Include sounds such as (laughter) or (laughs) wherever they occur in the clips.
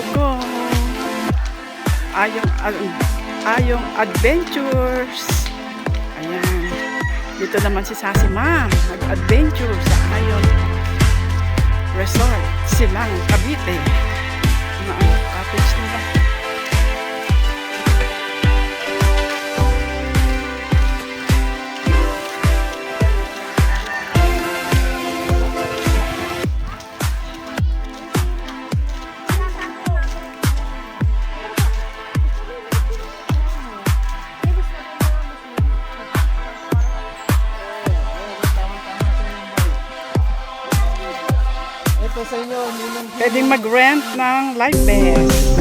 puso ko ayong ayong adventures. Ayan. Dito naman si Sasi Ma'am. Nag-adventure sa ayong resort silang Cavite. Mga cottage nila. Pwedeng mag-rent ng life vest.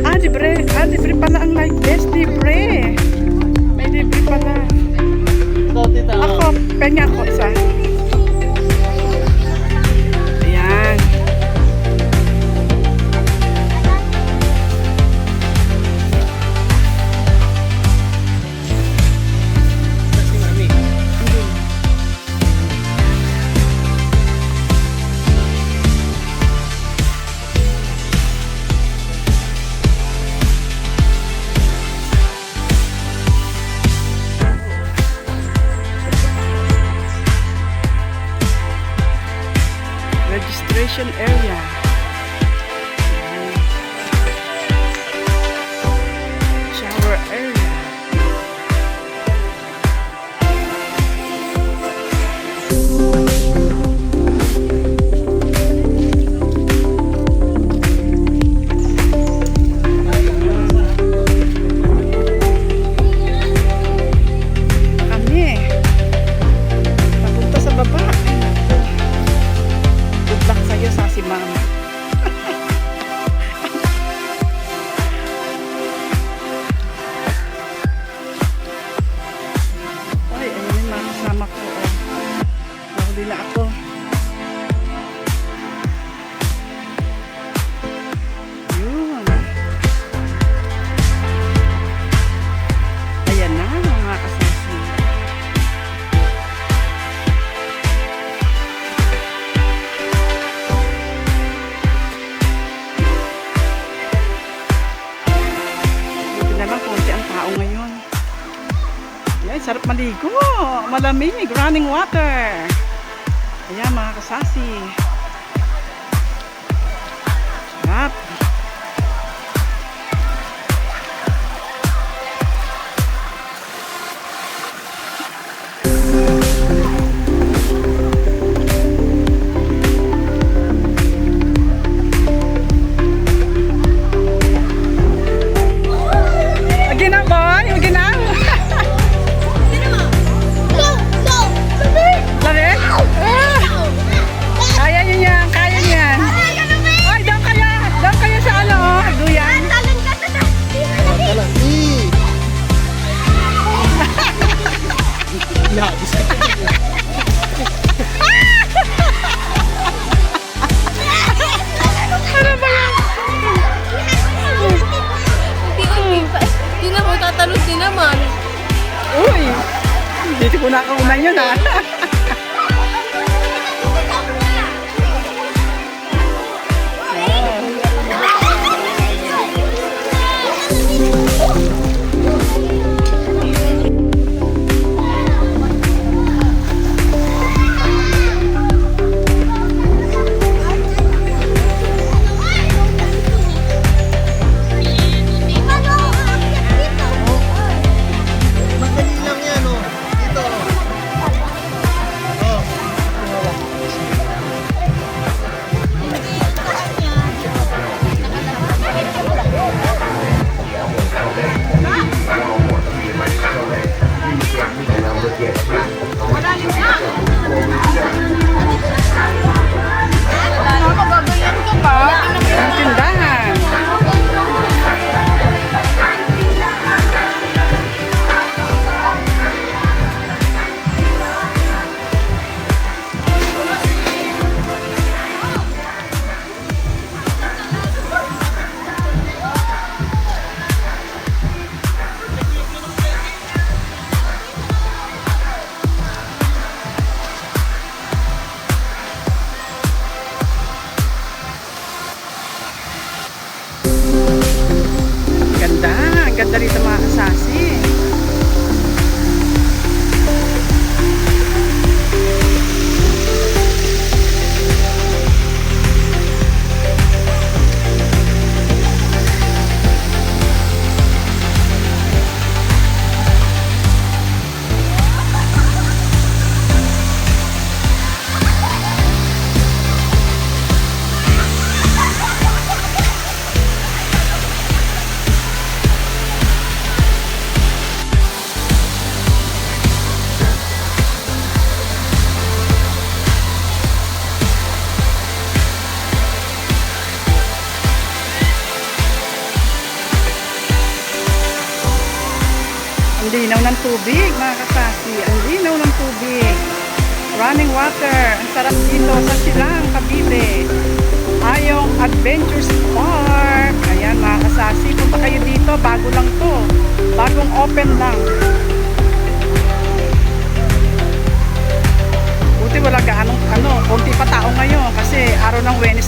Ah, libre. Ah, libre pala ang life vest. Libre. May libre pala. Ako, penga ako isa. Nahuli na ako. Yun. Ayan na, mga kasasi. Buti na lang konti ang tao ngayon. Ayan, sarap maligo. Malamig, running water. Kasasi. Sarap.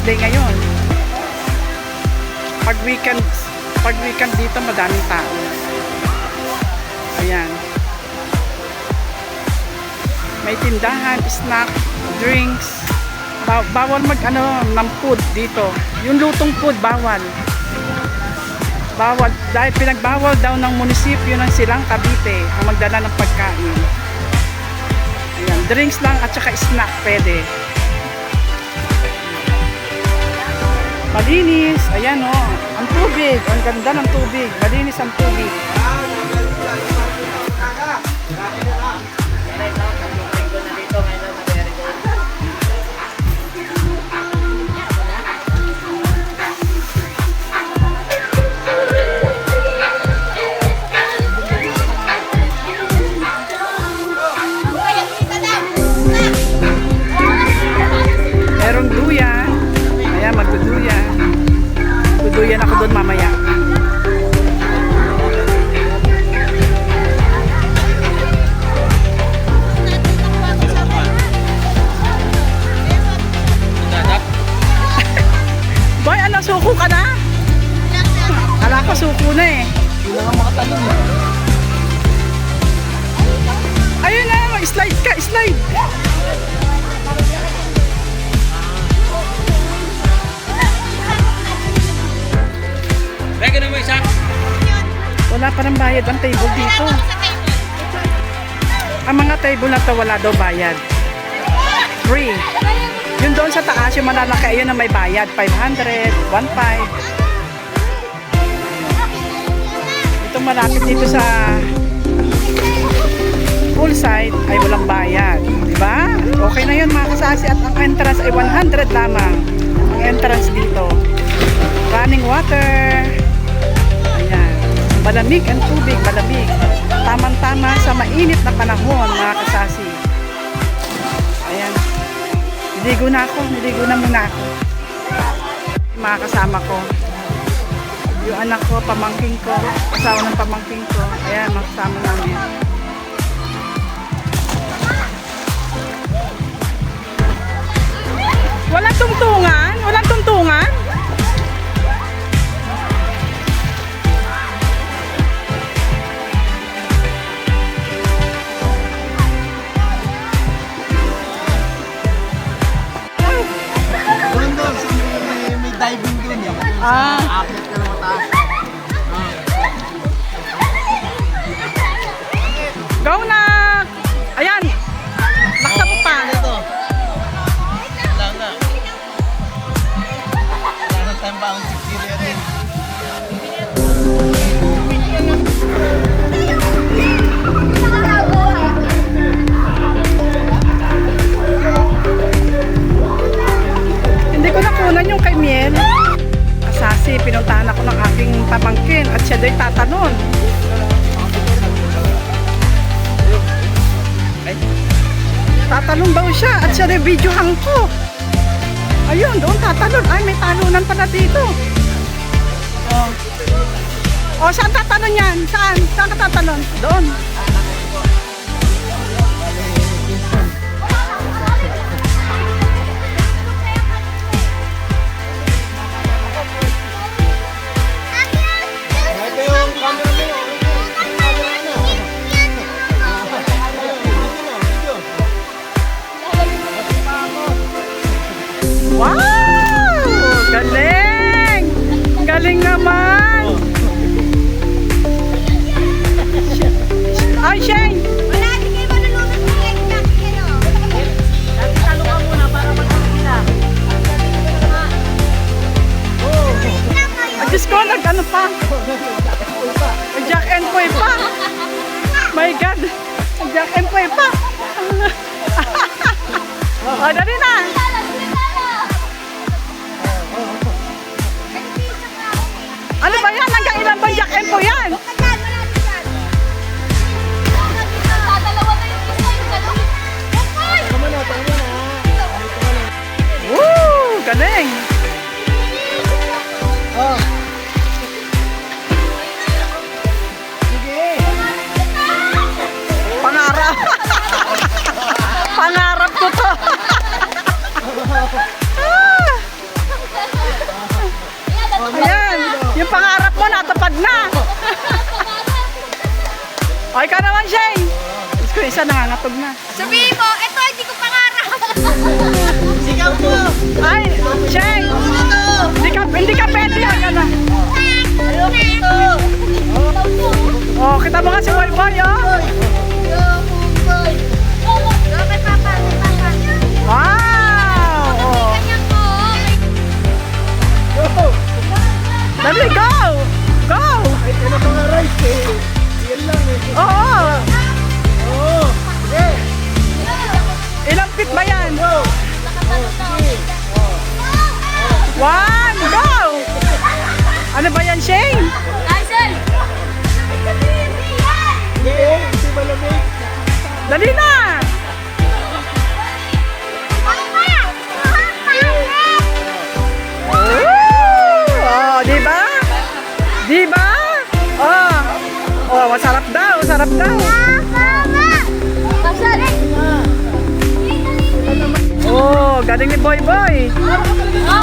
Wednesday ngayon. Pag weekend, pag weekend dito madaming tao. Ayan. May tindahan, snack, drinks. Ba- bawal mag ano ng food dito. Yung lutong food bawal. Bawal dahil pinagbawal daw ng munisipyo ng Silang Cavite ang magdala ng pagkain. Ayan, drinks lang at saka snack pwede. Malinis. Ayan o. Oh. Ang tubig. Ang ganda ng tubig. Malinis ang tubig. Mag-slide ka, slide. Beka na mo isa. Wala pa ng bayad ang table dito. Ang mga table na to wala daw bayad. Free. Yun doon sa taas, yung malalaki, yun ang may bayad. 500, 1.5. Ito malapit dito sa poolside ay walang bayad. Di ba? Okay na yun mga kasasi at ang entrance ay 100 lamang. Ang entrance dito. Running water. Ayan. Malamig ang tubig, malamig. Tamang-tama sa mainit na panahon, mga kasasi. Ayan. Niligo na ako, niligo na muna ako. Yung Mga kasama ko. Yung anak ko, pamangking ko, asawa ng pamangking ko. Ayan, mga kasama namin. Pinuntahan ako ng aking pamangkin at siya do'y tatanong. Ay, tatalon daw siya at siya do'y videohan ko. Ayun, doon tatalon. Ay, may talunan pala dito. Oh. Oh, saan tatalon yan? Saan? Saan ka tatalon? Doon. Nag-ano pa? Nag-jack and poy pa! My God! Nag-jack and poy pa! o, (laughs) dali na! Sabihin mo, ito hindi ko pangarap. (laughs) Sigaw mo! Ay, Cheng! Hindi ka, hindi ka pwede yan. Ano? Ayoko ito. Oh, kita mo nga si Boy Boy, oh. Wow! Oh. Ko. Dali, go! Go! Ay, ano mga rice eh. Yan lang eh. Oo! Oo. Ilang feet ba yan? One, go! Ano ba yan, Shane? Malamig. Dali na! Oh, di ba? Di ba? Oh. Oh, masarap daw, masarap daw. Oh, galing ni Boy Boy. O,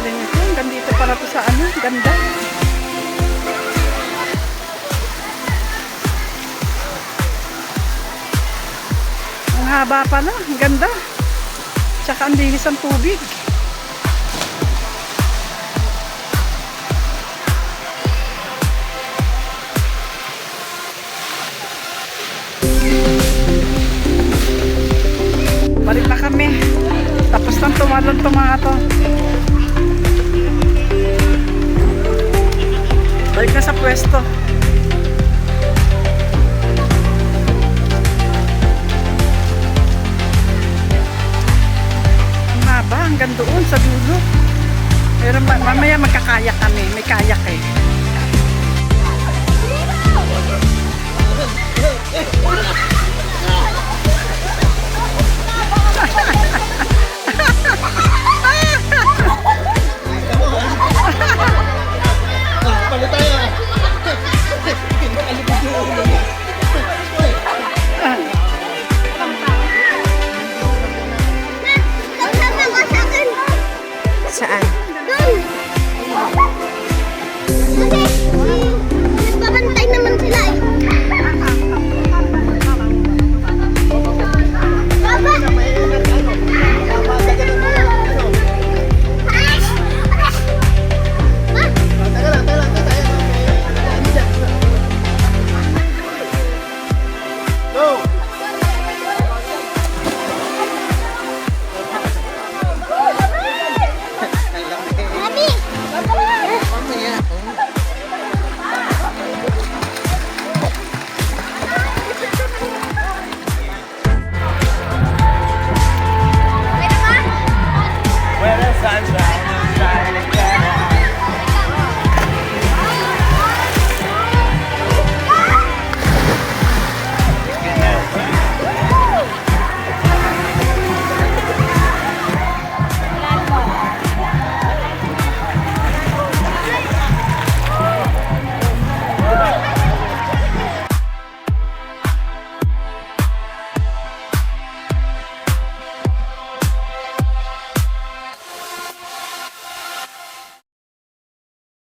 pa rin ito. Hanggang dito pala to sa ano. Ganda. Ang haba pala. Ang ganda. Tsaka ang linis ang tubig. Balik na kami. Tapos nang tumalon Balik na sa pwesto. Ang haba, hanggang doon sa dulo. Pero ma- mamaya magkakayak kami. May kayak eh. Ah,